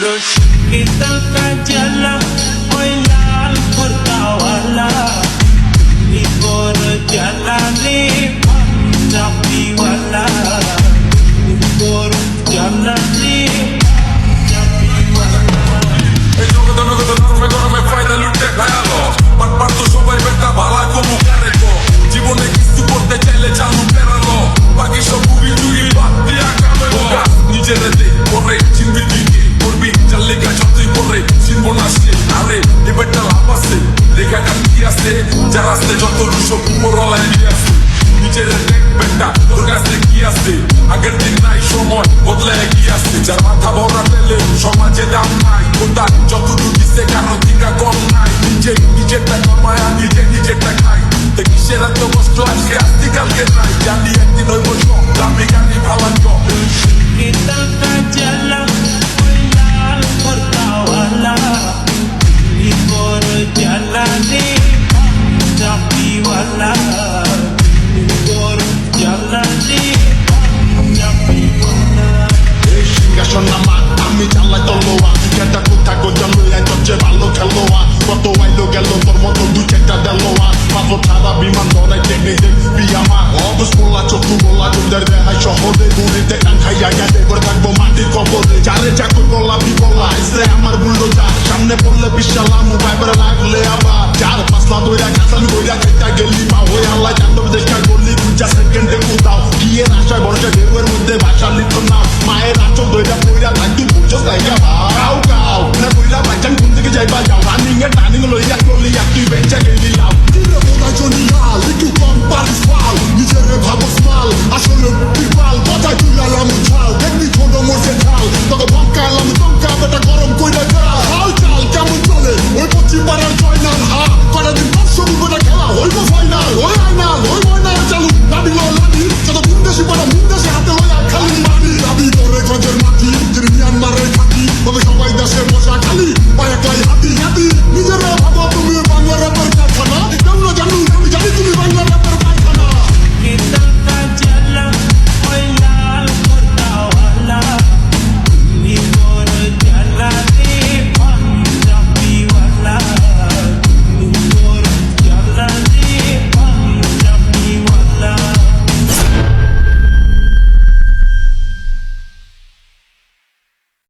Los que están callados যার আসতে যত রুশো উপরওয়ালায় নিয়ে আসে নিজের বেটা তোর কাছে কি আসে আগের দিন নাই, সময় বদলে কি আসে যার মাথা ভরা পেলে সমাজে দাম নাই, কোথায়? যতটুকু দিচ্ছে কারও টিকা কম নাই নিজে নিজেরটা টাকা আর নামা আমি চালাই তলোয়া কেটা কোথা গোজন লইয়া চর্চে ভালো খেলোয়া কত আইলো গেল তোর মতো দু চারটা দেলোয়া পাথর ছাড়া বিমান ধরাই টেনে দেখবি আমার অবস পোলা চক্ষু বলা তোদের দেহাই শহরে দূরেতে টান খাইয়া গেলে করে থাকব মাটির কবরে চারে চাকু বলা বিপলা এসে আমার বুল্লো যা সামনে পড়লে বিশাল আমু বাইবার লাগলে আবার চার পাঁচলা দইরা কাঁচাল কইরা খাইতা গেলি মা হয়ে আল্লাহ